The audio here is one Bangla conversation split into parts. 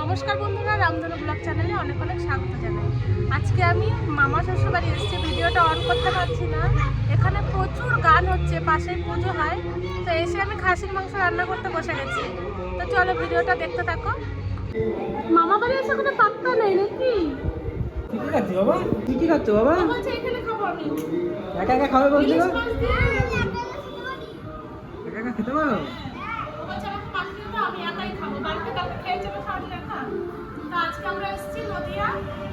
নমস্কার বন্ধুরা রামধনু ব্লগ চ্যানেলে অনেক অনেক স্বাগত জানাই। আজকে আমি মামা শ্বশুর বাড়ি এসেছি ভিডিওটা অন করতে পারছি না। এখানে প্রচুর গান হচ্ছে পাশেই পুজো হয়। তো এসে আমি খাসির মাংস রান্না করতে বসে গেছি। তো চলো ভিডিওটা দেখতে থাকো। মামা বাড়ি এসে কোনো পাত্তা নেই নাকি? কি কি খাচ্ছ বাবা? কি কি খাচ্ছ বাবা? বলছে এখানে খাব আমি। একা একা খাবে মাছ দিয়ে একা একা খেতে পারো। বলছে তো আজকে আমরা এসেছি নদিয়া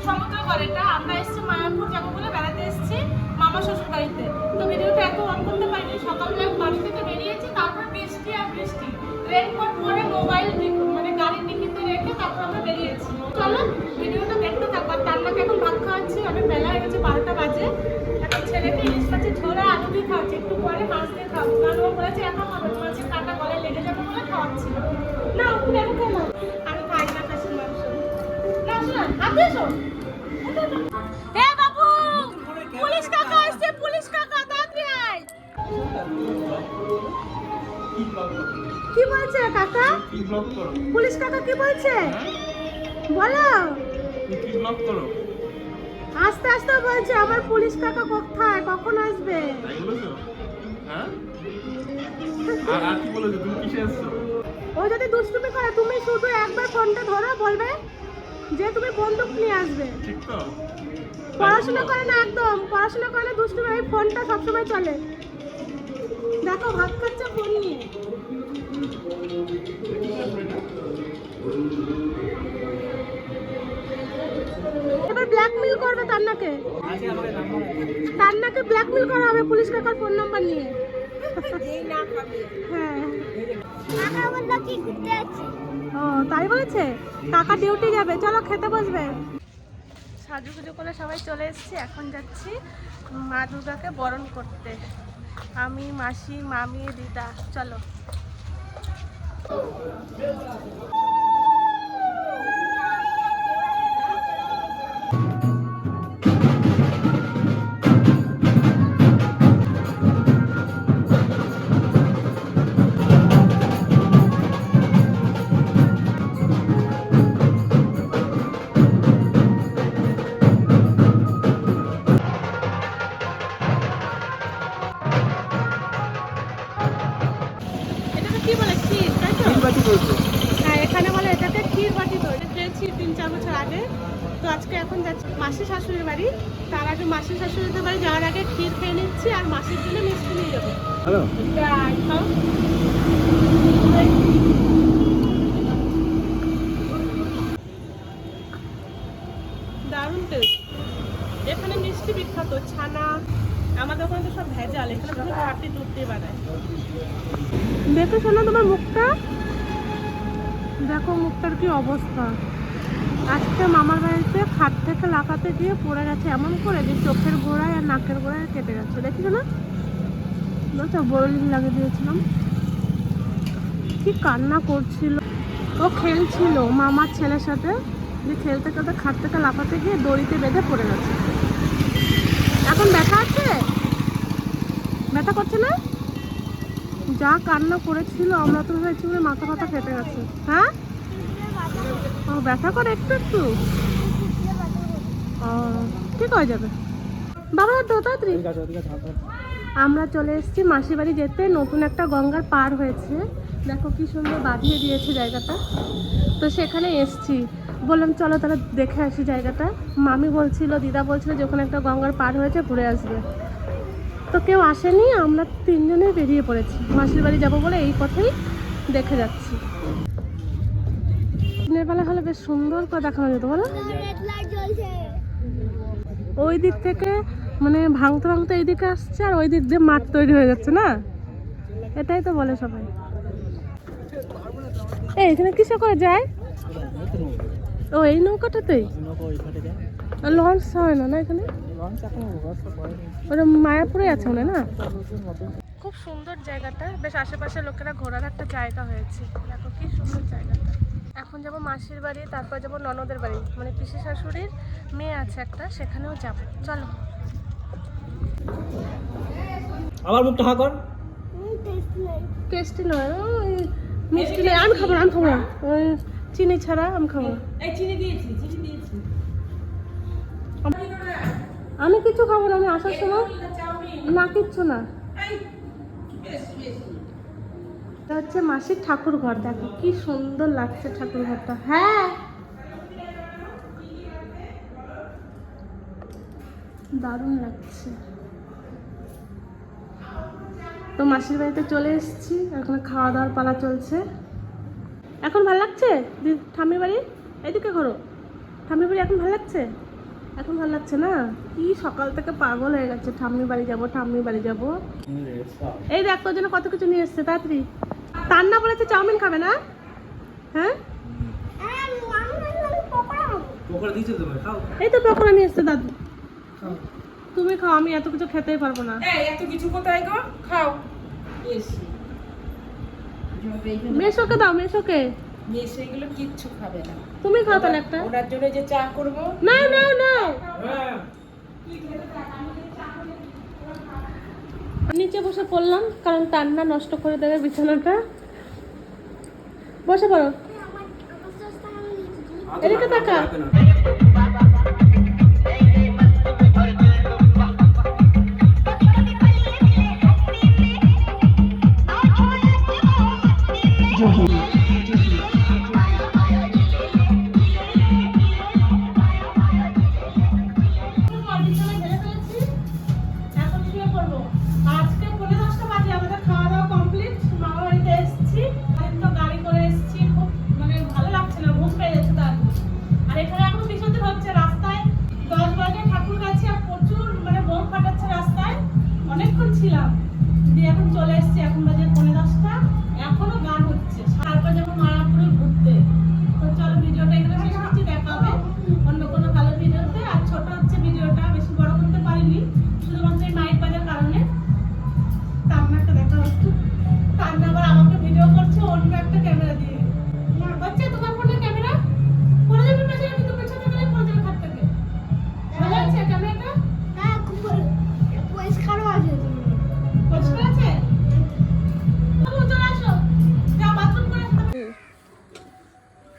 সমুদ্র করেটা আমরা এসেছি মায়াপুর যাব বলে বেড়াতে এসেছি মামা শ্বশুর বাড়িতে তো ঝোলা আলু দিয়ে খাওয়াচ্ছি একটু পরে মাছ দিয়ে খাওয়াবো কারণ ও বলেছে একা খাবে না, মাছের কাঁটা গলায় লেগে যাবে বলে খাওয়াচ্ছি না এখন কেন আমি খাই না খাসির মাংস না। শোনা হাতে এসো এ বাবু পুলিশ কাকা আসছে পুলিশ কাকা তাড়াতাড়ি আয়। কি বলছে কাকা? পুলিশ কাকা কি বলছে? বলো। আস্তে আস্তে বলছে আমার পুলিশ কাকা কোথায়? কখন আর আর কি বলেছ তুমি কিসে এসছো? ও যদি দুষ্টুমি করে তুমি শুধু একবার ফোনটা ধরো বলবে যে তুমি বন্দুক নিয়ে আসবে। ঠিক তো? পড়াশোনা করে না একদম পড়াশোনা করে না দুষ্টুমি এই ফোনটা সবসময় চলে। দেখো ভাত খাচ্ছে ফোন নিয়ে। এবার ব্ল্যাকমেল করবে তান্নাকে। তান্নাকে ব্ল্যাকমেল করা হবে পুলিশ কাকার ফোন নাম্বার নিয়ে। হ্যাঁ। ও তাই বলেছে? কাকা ডিউটি যাবে। চলো খেতে বসবে। সাজুগুজু করে সবাই চলে এসেছি এখন যাচ্ছি মা দুর্গাকে বরণ করতে। আমি মাসি মামি দিদা চলো। আগে তো আজকে এখন যাচ্ছি মাসি শাশুড়ির বাড়ি। তার আগে মাসি শাশুড়িদের বাড়ি যাওয়ার আগে ক্ষীর খেয়ে নিচ্ছি আর মাসির জন্য মিষ্টি নিয়ে যাব। দারুণ টেস্ট এখানে মিষ্টি বিখ্যাত ছানা। আমাদের ওখানে তো সব ভেজাল এখানে শুধু ঘাটতি দুধ দিয়ে বানায়। দেখো শোনা তোমার মুখটা। দেখো মুখটার কি অবস্থা। আজকে মামার বাড়িতে খাট থেকে লাফাতে গিয়ে পড়ে গেছে এমন করে যে চোখের গোড়ায় আর নাকের গোড়ায় কেটে গেছে। দেখিছো না? তো বরলিন লাগিয়ে দিয়েছিলাম। কি কান্না করছিল। ও খেলছিল মামার ছেলের সাথে, যে খেলতে খেলতে খাট থেকে লাফাতে গিয়ে দড়িতে বেঁধে পড়ে গেছে। এখন ব্যথা আছে? ব্যথা করছে না? যা কান্না করেছিল, আমরা তো ভেবেছি মাথা ফাথা ফেটে গেছে। হ্যাঁ? ও ব্যথা করে একটু একটু? ও ঠিক হয়ে যাবে। বাবা তো তাড়াতাড়ি। আমরা চলে এসেছি মাসির বাড়ি যেতে। নতুন একটা গঙ্গার পার হয়েছে। দেখো কি সুন্দর বাঁধিয়ে দিয়েছে জায়গাটা। তো সেখানে এসছি। বললাম চলো তাহলে দেখে আসি জায়গাটা। মামি বলছিল দিদা বলছিল যে ওখানে একটা গঙ্গার পার হয়েছে ঘুরে আসবে। তো কেউ আসেনি আমরা তিনজনে বেরিয়ে পড়েছি। মাসির বাড়ি যাব বলে এই পথেই দেখে যাচ্ছি। দিনের বেলা হলে বেশ সুন্দর করে দেখানো যেত বলো? ওই দিক থেকে মানে ভাঙতে ভাঙতে এই দিকে আসছে আর ওই দিক দিয়ে মাঠ তৈরি হয়ে যাচ্ছে না? এটাই তো বলে সবাই। এই এখানে কিসে করে যায়? ও এই নৌকাটাতেই লঞ্চ হয় না না এখানে? ওটা মায়াপুরে আছে মনে না? খুব সুন্দর জায়গাটা। বেশ আশেপাশে লোকেরা ঘোরার একটা জায়গা হয়েছে। দেখো কি সুন্দর জায়গাটা। এখন যাব মাসির বাড়ি তারপর যাব ননদের বাড়ি। মানে পিসি শাশুড়ির মেয়ে আছে একটা সেখানেও যাব। চলো। আবার মুখটা হা কর। টেস্ট নাই। টেস্টি নয় ওই মিষ্টি নেই। আমি খাব না আমি খাব না। ওই চিনি ছাড়া আমি খাব না। এই চিনি দিয়েছি চিনি দিয়েছি। আমি কিছু খাব না আমি আসার সময় না কিচ্ছু না এই বেশি বেশি এটা হচ্ছে মাসির ঠাকুর ঘর। দেখো কি সুন্দর লাগছে ঠাকুর ঘরটা। হ্যাঁ। দারুণ লাগছে। তো মাসির বাড়িতে চলে এসেছি। এখন খাওয়া দাওয়ার পালা চলছে। এখন ভালো লাগছে? ঠাম্মির বাড়ি? এদিকে করো ঠাম্মির বাড়ি এখন ভালো লাগছে? এখন ভালো লাগছে না? কি সকাল থেকে পাগল হয়ে গেছে। ঠাম্মির বাড়ি যাব ঠাম্মির বাড়ি যাব। এই দেখ তোর জন্য কত কিছু নিয়ে এসছে। তাড়াতাড়ি। তার না বলেছে চাউমিন খাবে না? হ্যাঁ? আমি আমি পকোড়া খাব পোকড়া দিয়েছে তোমার খাও। এই তো পকোড়া নিয়ে এসছে দাদু। তুমি খাও আমি এত কিছু খেতেই পারব না। এই এত কিছু কোথায় গো? খাও। মেশোকে দাও মেশোকে। মেয়ে সেগুলো কিচ্ছু খাবে না। তুমি খাও তাহলে একটা। ওনার জন্য যে চা করব। না না না হ্যাঁ। নিচে বসে পড়লাম কারণ টান্না নষ্ট করে দেবে বিছানাটা। বসে পড়ো আমার আমার সস্তা আমি লিখেছি এদিকে তাকা।